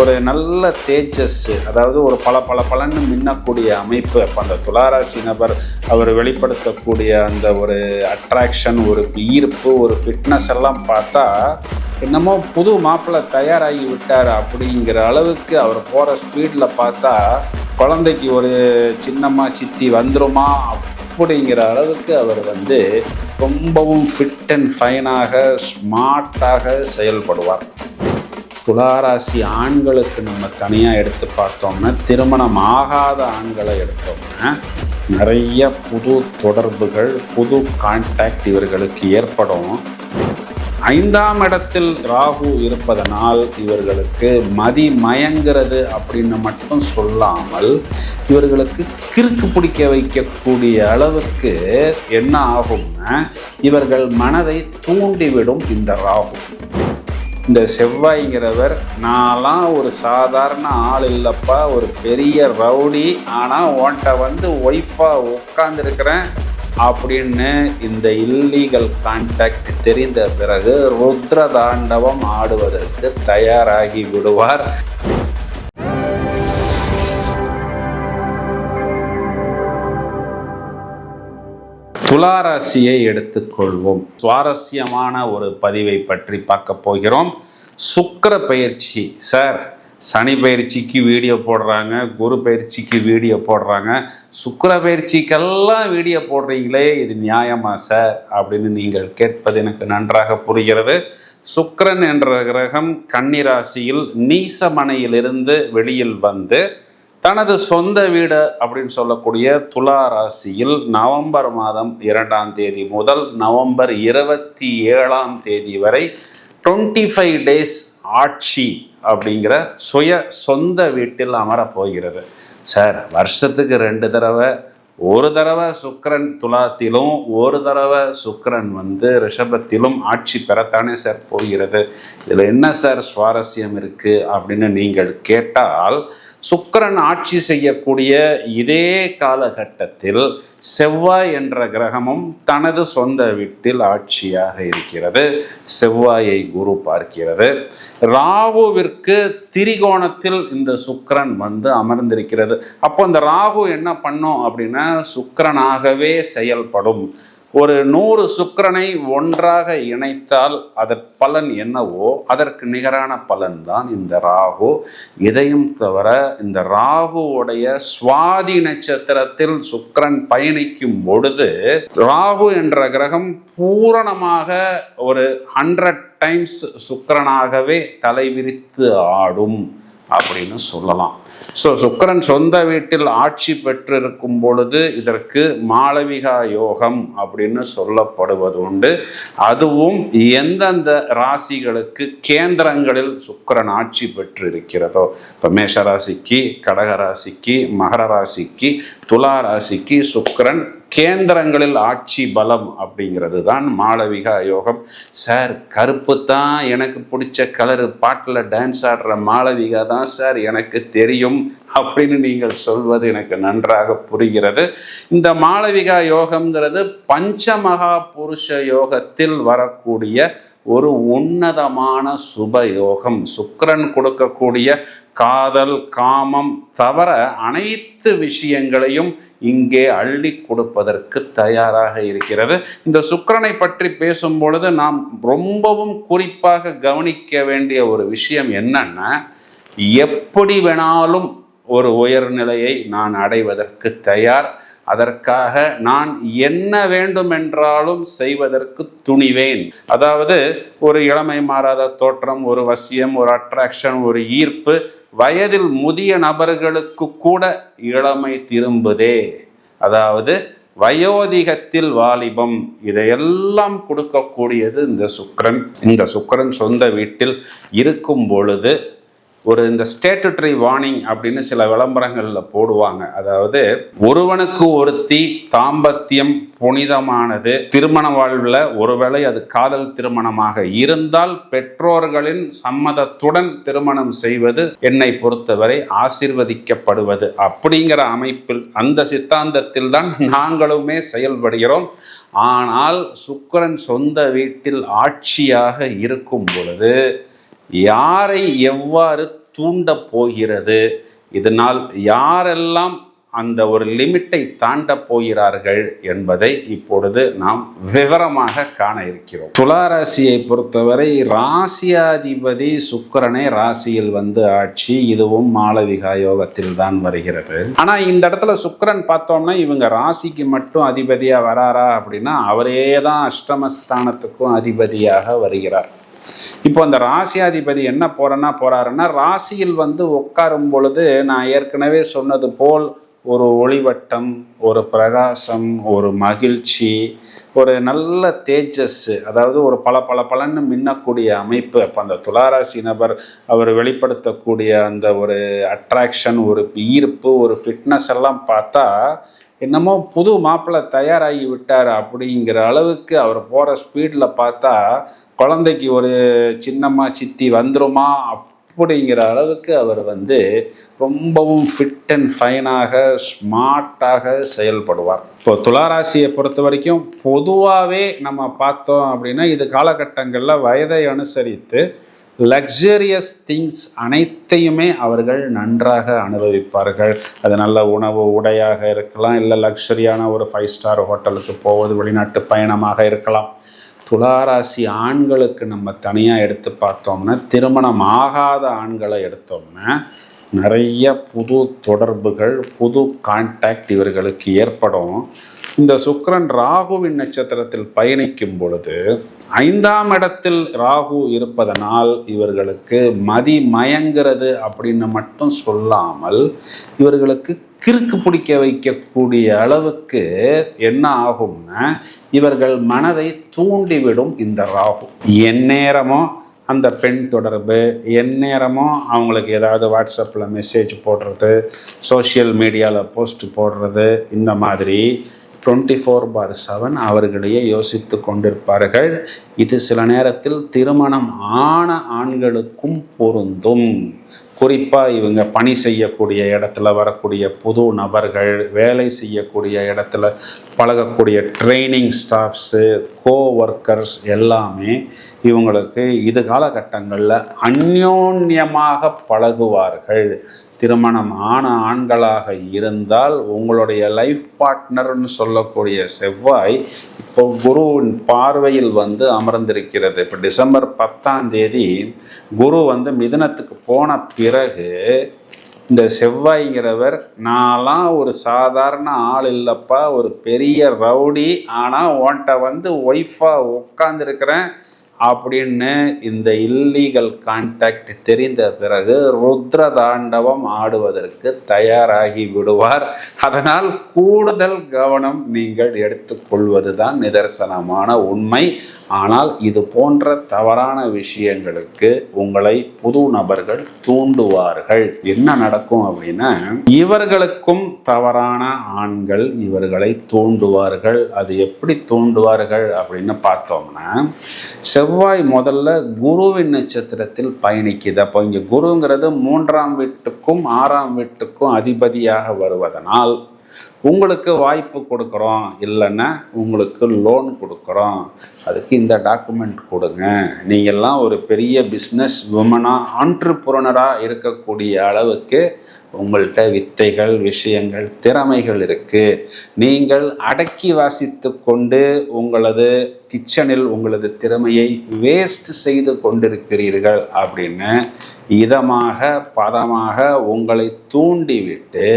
ஒரு நல்ல தேஜஸ் அதாவது ஒரு பல பல பலன்னு மின்னக்கூடிய அமைப்பு. அப்போ அந்த துளாராசி நபர் அவர் வெளிப்படுத்தக்கூடிய அந்த ஒரு அட்ராக்ஷன் ஒரு ஈர்ப்பு ஒரு ஃபிட்னஸ் எல்லாம் பார்த்தா என்னமோ புது மாப்பிள்ளை தயாராகி விட்டார் அப்படிங்கிற அளவுக்கு அவர் போகிற ஸ்பீடில் பார்த்தா குழந்தைக்கு ஒரு சின்னம்மா சித்தி வந்துருமா அப்படிங்கிற அளவுக்கு அவர் வந்து ரொம்பவும் ஃபிட் அண்ட் ஃபைனாக ஸ்மார்ட்டாக செயல்படுவார். துளாராசி ஆண்களுக்கு நம்ம தனியாக எடுத்து பார்த்தோம்னா திருமணம் ஆகாத ஆண்களை எடுத்தோம்னா நிறைய புது தொடர்புகள் புது கான்டாக்ட் இவர்களுக்கு ஏற்படும். ஐந்தாம் இடத்தில் ராகு இருப்பதனால் இவர்களுக்கு மதி மயங்கிறது அப்படின்னு மட்டும் சொல்லாமல் இவர்களுக்கு கிறுக்கு பிடிக்க வைக்கக்கூடிய அளவுக்கு என்ன ஆகும்னா இவர்கள் மனதை தூண்டிவிடும் இந்த ராகு. இந்த செவ்வாய்ங்கிறவர் நான்லாம் ஒரு சாதாரண ஆள் இல்லைப்பா ஒரு பெரிய ரவுடி. ஆனால் உன்கிட்ட வந்து ஒய்ஃபாக உட்காந்துருக்கிறேன் அப்படின்னு இந்த இல்லீகல் கான்டாக்ட் தெரிந்த பிறகு ருத்ர தாண்டவம் ஆடுவதற்கு தயாராகி விடுவார். துளாராசியை எடுத்துக்கொள்வோம். சுவாரஸ்யமான ஒரு பதிவை பற்றி பார்க்க போகிறோம். சுக்கர பயிற்சி சார். சனி பயிற்சிக்கு வீடியோ போடுறாங்க குரு பயிற்சிக்கு வீடியோ போடுறாங்க. சுக்கர பயிற்சிக்கெல்லாம் வீடியோ போடுறீங்களே இது நியாயமா சார்? அப்படின்னு நீங்கள் கேட்பது எனக்கு நன்றாக புரிகிறது. சுக்கரன் என்ற கிரகம் கன்னிராசியில் நீசமனையிலிருந்து வெளியில் வந்து தனது சொந்த வீடு அப்படின்னு சொல்லக்கூடிய துலா ராசியில் நவம்பர் மாதம் இரண்டாம் தேதி முதல் நவம்பர் இருபத்தி ஏழாம் தேதி வரை டுவெண்ட்டி ஃபைவ் டேஸ் ஆட்சி அப்படிங்கிற சுய சொந்த வீட்டில் அமரப் போகிறது சார் வருஷத்துக்கு ரெண்டு தடவை ஒரு தடவை சுக்கரன் துலாத்திலும் ஒரு தடவை சுக்கரன் வந்து ரிஷபத்திலும் ஆட்சி பெறத்தானே சார் போகிறது. இதில் என்ன சார் சுவாரஸ்யம் இருக்குது அப்படின்னு நீங்கள் கேட்டால் சுக்கரன் ஆட்சி செய்யக்கூடிய இதே காலகட்டத்தில் செவ்வாய் என்ற கிரகமும் தனது சொந்த வீட்டில் ஆட்சியாக இருக்கிறது. செவ்வாயை குரு பார்க்கிறது. ராகுவிற்கு திரிகோணத்தில் இந்த சுக்கரன் வந்து அமர்ந்திருக்கிறது. அப்போ இந்த ராகு என்ன பண்ணும் அப்படின்னா சுக்கரனாகவே செயல்படும். ஒரு நூறு சுக்கிரனை ஒன்றாக இணைத்தால் அதன் பலன் என்னவோ அதற்கு நிகரான பலன் தான் இந்த ராகு. இதையும் தவிர இந்த ராகுவுடைய சுவாதி நட்சத்திரத்தில் சுக்கரன் பயணிக்கும் பொழுது ராகு என்ற கிரகம் பூரணமாக ஒரு ஹண்ட்ரட் டைம்ஸ் சுக்கரனாகவே தலைவிரித்து ஆடும் அப்படின்னு சொல்லலாம். ஸோ சுக்கரன் சொந்த வீட்டில் ஆட்சி பெற்றிருக்கும் பொழுது இதற்கு மாளவிகா யோகம் அப்படின்னு சொல்லப்படுவது உண்டு. அதுவும் எந்தெந்த ராசிகளுக்கு கேந்திரங்களில் சுக்கரன் ஆட்சி பெற்றிருக்கிறதோ இப்போ மேஷ ராசிக்கு கடக ராசிக்கு மகர ராசிக்கு துலா ராசிக்கு சுக்கரன் கேந்திரங்களில் ஆட்சி பலம் அப்படிங்கிறது தான் மாளவிகா யோகம். சார் கருப்பு தான் எனக்கு பிடிச்ச கலரு பாட்டில் டான்ஸ் ஆடுற மாளவிகா தான் சார் எனக்கு தெரியும் அப்படின்னு நீங்கள் சொல்வது எனக்கு நன்றாக புரிகிறது. இந்த மாளவிகா யோகம்ங்கிறது பஞ்சமகா புருஷ யோகத்தில் வரக்கூடிய ஒரு உன்னதமான சுப யோகம் சுக்கிரன் கொடுக்கக்கூடிய காதல் காமம் தவிர அனைத்து விஷயங்களையும் இங்கே அள்ளி கொடுப்பதற்கு தயாராக இருக்கிறது. இந்த சுக்கரனை பற்றி பேசும் பொழுது நாம் ரொம்பவும் குறிப்பாக கவனிக்க வேண்டிய ஒரு விஷயம் என்னன்னா எப்படி வேணாலும் ஒரு உயர்நிலையை நான் அடைவதற்கு தயார். அதற்காக நான் என்ன வேண்டுமென்றாலும் செய்வதற்கு துணிவேன். அதாவது ஒரு இளமை மாறாத தோற்றம் ஒரு வசியம் ஒரு அட்ராக்ஷன் ஒரு ஈர்ப்பு வயதில் முதிய நபர்களுக்கு கூட இளமை திரும்புதே. அதாவது வயோதிகத்தில் வாலிபம் இதையெல்லாம் கொடுக்கக்கூடியது இந்த சுக்கரன். இந்த சுக்கரன் சொந்த வீட்டில் இருக்கும் பொழுது ஒரு இந்த ஸ்டேட்டுட்ரி வார்னிங் அப்படின்னு சில விளம்பரங்களில் போடுவாங்க. அதாவது ஒருவனுக்கு ஒருத்தி தாம்பத்தியம் புனிதமானது திருமண வாழ்வில் ஒருவேளை அது காதல் திருமணமாக இருந்தால் பெற்றோர்களின் சம்மதத்துடன் திருமணம் செய்வது என்னை பொறுத்தவரை ஆசிர்வதிக்கப்படுவது. அப்படிங்கிற அமைப்பில் அந்த சித்தாந்தத்தில் தான் நாங்களுமே செயல்படுகிறோம். ஆனால் சுக்கரன் சொந்த வீட்டில் ஆட்சியாக இருக்கும் பொழுது யாரை எவ்வாறு தூண்ட போகிறது? இதனால் யாரெல்லாம் அந்த ஒரு லிமிட்டை தாண்டப் போகிறார்கள் என்பதை இப்பொழுது நாம் விவரமாக காண இருக்கிறோம். துளாராசியை பொறுத்தவரை ராசியாதிபதி சுக்கிரனே ராசியில் வந்து ஆட்சி இதுவும் மாளவிகா யோகத்தில் தான் வருகிறது. ஆனா இந்த இடத்துல சுக்கரன் பார்த்தோம்னா இவங்க ராசிக்கு மட்டும் அதிபதியா வராரா அப்படின்னா அவரே தான் அஷ்டமஸ்தானத்துக்கும் அதிபதியாக வருகிறார். இப்போ அந்த ராசியாதிபதி என்ன போகிறேன்னா போறாருன்னா ராசியில் வந்து உட்காரும் பொழுது நான் ஏற்கனவே சொன்னது போல் ஒரு ஒளிவட்டம் ஒரு பிரகாசம் ஒரு மகிழ்ச்சி ஒரு நல்ல தேஜஸ் அதாவது ஒரு பல பல பலன்னு மின்னக்கூடிய அமைப்பு. அப்போ அந்த துளாராசி நபர் அவர் வெளிப்படுத்தக்கூடிய அந்த ஒரு அட்ராக்ஷன் ஒரு ஈர்ப்பு ஒரு ஃபிட்னஸ் எல்லாம் பார்த்தா என்னமோ புது மாப்பிள்ளை தயாராகி விட்டார் அப்படிங்கிற அளவுக்கு அவர் போகிற ஸ்பீடில் பார்த்தா குழந்தைக்கு ஒரு சின்னம்மா சித்தி வந்துருமா அப்படிங்கிற அளவுக்கு அவர் வந்து ரொம்பவும் ஃபிட் அண்ட் ஃபைனாக ஸ்மார்ட்டாக செயல்படுவார். இப்போ துளாராசியை பொறுத்த வரைக்கும் பொதுவாகவே நம்ம பார்த்தோம் அப்படின்னா இது காலகட்டங்களில் வயதை அனுசரித்து லக்ஸரியஸ் திங்ஸ் அனைத்தையுமே அவர்கள் நன்றாக அனுபவிப்பார்கள். அது நல்ல உணவு உடையாக இருக்கலாம். இல்லை லக்ஸரியான ஒரு ஃபைவ் ஸ்டார் ஹோட்டலுக்கு போவது வெளிநாட்டு பயணமாக இருக்கலாம். துளாராசி ஆண்களுக்கு நம்ம தனியாக எடுத்து பார்த்தோம்னா திருமணம் ஆகாத ஆண்களை எடுத்தோம்னா நிறைய புது தொடர்புகள் புது கான்டாக்ட் இவர்களுக்கு ஏற்படும். இந்த சுக்கிரன் ராகுவின் நட்சத்திரத்தில் பயணிக்கும் பொழுது ஐந்தாம் இடத்தில் ராகு இருப்பதனால் இவர்களுக்கு மதி மயங்கிறது அப்படின்னு மட்டும் சொல்லாமல் இவர்களுக்கு கிறுக்கு பிடிக்க வைக்கக்கூடிய அளவுக்கு என்ன ஆகும்னா இவர்கள் மனதை தூண்டிவிடும் இந்த ராகு. எந்நேரமோ அந்த பெண் தொடர்பு எந்நேரமும் அவங்களுக்கு ஏதாவது வாட்ஸ்அப்பில் மெசேஜ் போடுறது சோஷியல் மீடியாவில் போஸ்ட் போடுறது இந்த மாதிரி டுவெண்ட்டி ஃபோர் பார் செவன் அவர்களையே யோசித்து கொண்டிருப்பார்கள். இது சில நேரத்தில் திருமணம் ஆன ஆண்களுக்கும் பொருந்தும். குறிப்பாக இவங்க பணி செய்யக்கூடிய இடத்துல வரக்கூடிய புது நபர்கள் வேலை செய்யக்கூடிய இடத்துல பழகக்கூடிய ட்ரைனிங் ஸ்டாஃப்ஸு கோ ஒர்க்கர்ஸ் எல்லாமே இவங்களுக்கு இது காலகட்டங்களில் அந்யோன்யமாக பழகுவார்கள். திருமணம் ஆன ஆண்களாக இருந்தால் உங்களுடைய லைஃப் பார்ட்னர்னு சொல்லக்கூடிய செவ்வாய் இப்போ குருவின் பார்வையில் வந்து அமர்ந்திருக்கிறது. இப்போ டிசம்பர் பத்தாம் தேதி குரு வந்து மிதனத்துக்கு போன பிறகு இந்த செவ்வாய்ங்கிறவர் நான்லாம் ஒரு சாதாரண ஆள் இல்லைப்பா ஒரு பெரிய ரவுடி. ஆனால் உன்கிட்ட வந்து ஒய்ஃபாக உட்காந்துருக்கிறேன் அப்படின்னு இந்த இல்லீகல் கான்டாக்ட் தெரிந்த பிறகு ருத்ர தாண்டவம் ஆடுவதற்கு தயாராகி விடுவார். அதனால் கூடுதல் கவனம் நீங்கள் எடுத்துக்கொள்வதுதான் நிதர்சனமான உண்மை. ஆனால் இது போன்ற தவறான விஷயங்களுக்கு உங்களை புது நபர்கள் தூண்டுவார்கள். என்ன நடக்கும் அப்படின்னா இவர்களுக்கும் தவறான ஆண்கள் இவர்களை தூண்டுவார்கள். அது எப்படி தூண்டுவார்கள் அப்படின்னு பார்த்தோம்னா செவ்வாய் முதல்ல குருவின் நட்சத்திரத்தில் பயணிக்குது. அப்போ இங்கே குருங்கிறது மூன்றாம் வீட்டுக்கும் ஆறாம் வீட்டுக்கும் அதிபதியாக வருவதனால் உங்களுக்கு வாய்ப்பு கொடுக்குறோம். இல்லைன்னா உங்களுக்கு லோன் கொடுக்குறோம். அதுக்கு இந்த டாக்குமெண்ட் கொடுங்க. நீங்கள்லாம் ஒரு பெரிய பிஸ்னஸ் உமனாக ஆண்டர்புரனராக இருக்கக்கூடிய அளவுக்கு உங்கள்கிட்ட வித்தைகள் விஷயங்கள் திறமைகள் இருக்குது நீங்கள் அடக்கி வாசித்து கொண்டு உங்களது கிச்சனில் உங்களது திறமையை வேஸ்ட் செய்து கொண்டிருக்கிறீர்கள் அப்படின்னு இதமாக பதமாக உங்களை தூண்டிவிட்டு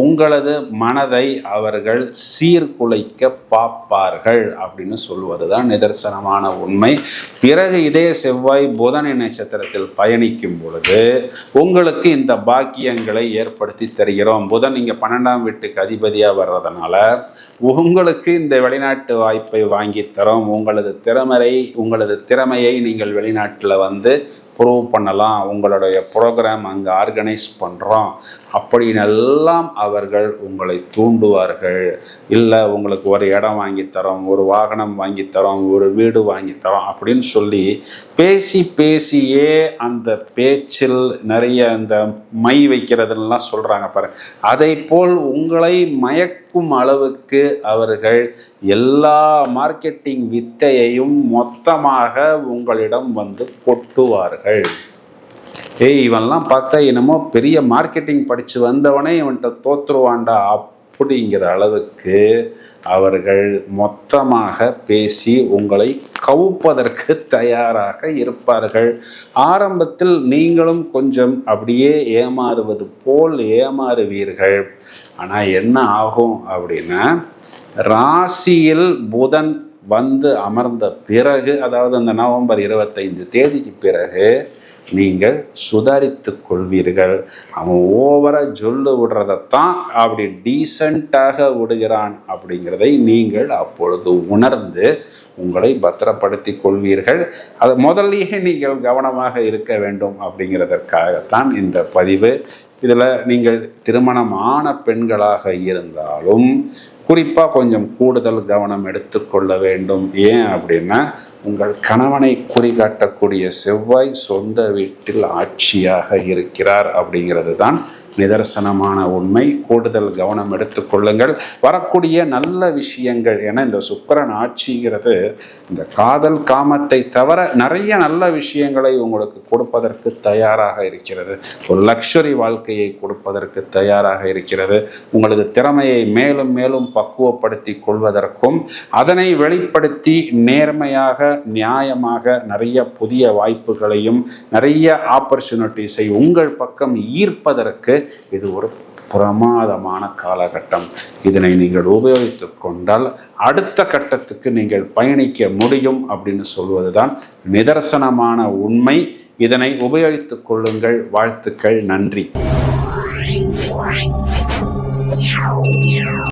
உங்களது மனதை அவர்கள் சீர்குலைக்க பார்ப்பார்கள் அப்படின்னு சொல்வது தான் நிதர்சனமான உண்மை. பிறகு இதே செவ்வாய் புதனை நட்சத்திரத்தில் பயணிக்கும் பொழுது உங்களுக்கு இந்த பாக்கியங்களை ஏற்படுத்தி தருகிறோம். புதன் இங்கே பன்னெண்டாம் வீட்டுக்கு அதிபதியாக வர்றதுனால உங்களுக்கு இந்த வெளிநாட்டு வாய்ப்பை வாங்கி தரோம். உங்களது திறமரை உங்களது திறமையை நீங்கள் வெளிநாட்டில் வந்து ப்ரூவ் பண்ணலாம் உங்களுடைய ப்ரோக்ராம் அங்கே ஆர்கனைஸ் பண்ணுறோம் அப்படின்னு எல்லாம் அவர்கள் உங்களை தூண்டுவார்கள். இல்லை உங்களுக்கு ஒரு இடம் வாங்கித்தரோம் ஒரு வாகனம் வாங்கித்தரோம் ஒரு வீடு வாங்கித்தரோம் அப்படின்னு சொல்லி பேசி பேசியே அந்த பேச்சில் நிறைய இந்த மை வைக்கிறதுலாம் சொல்கிறாங்க பாரு அதை போல் உங்களை மயக்கும் அளவுக்கு அவர்கள் எல்லா மார்க்கெட்டிங் வித்தையையும் மொத்தமாக உங்களிடம் வந்து கொட்டுவார்கள். ஏய் இவன்லாம் பார்த்தா என்னமோ பெரிய மார்க்கெட்டிங் படித்து வந்தவனே இவன்கிட்ட தோத்துருவான்டா அப்படிங்கிற அளவுக்கு அவர்கள் மொத்தமாக பேசி உங்களை கவுப்பதற்கு தயாராக இருப்பார்கள். ஆரம்பத்தில் நீங்களும் கொஞ்சம் அப்படியே ஏமாறுவது போல் ஏமாறுவீர்கள். ஆனால் என்ன ஆகும் அப்படின்னா ராசியில் புதன் வந்து அமர்ந்த பிறகு அதாவது அந்த நவம்பர் இருபத்தைந்து தேதிக்கு பிறகு நீங்கள் சுதாரித்து கொள்வீர்கள். அவன் ஓவராக சொல்லு விடுறதைத்தான் அப்படி டீசண்டாக விடுகிறான் அப்படிங்கிறதை நீங்கள் அப்பொழுது உணர்ந்து உங்களை பத்திரப்படுத்தி கொள்வீர்கள். அது முதல்லயே நீங்கள் கவனமாக இருக்க வேண்டும் அப்படிங்கிறதற்காகத்தான் இந்த பதிவு. இதில் நீங்கள் திருமணமான பெண்களாக இருந்தாலும் குறிப்பாக கொஞ்சம் கூடுதல் கவனம் எடுத்துக்கொள்ள வேண்டும். ஏன் அப்படின்னா உங்கள் கணவனை குறிகாட்டக்கூடிய செவ்வாய் சொந்த வீட்டில் ஆட்சியாக இருக்கிறார் அப்படிங்கிறது தான் நிதர்சனமான உண்மை. கூடுதல் கவனம் எடுத்துக்கொள்ளுங்கள் வரக்கூடிய நல்ல விஷயங்கள் என இந்த சுக்கரன் ஆட்சிங்கிறது இந்த காதல் காமத்தை தவிர நிறைய நல்ல விஷயங்களை உங்களுக்கு கொடுப்பதற்கு தயாராக இருக்கிறது. ஒரு லக்ஷரி வாழ்க்கையை கொடுப்பதற்கு தயாராக இருக்கிறது. உங்களது திறமையை மேலும் மேலும் பக்குவப்படுத்தி கொள்வதற்கும் அதனை வெளிப்படுத்தி நேர்மையாக நியாயமாக நிறைய புதிய வாய்ப்புகளையும் நிறைய ஆப்பர்ச்சுனிட்டிஸை உங்கள் பக்கம் ஈர்ப்பதற்கு இது ஒரு பிரமாதமான காலகட்டம். இதனை நீங்கள் உபயோகித்து கொண்டால் அடுத்த கட்டத்துக்கு நீங்கள் பயணிக்க முடியும் அப்படின்னு சொல்வதுதான் நிதர்சனமான உண்மை. இதனை உபயோகித்துக் கொள்ளுங்கள். வாழ்த்துக்கள். நன்றி.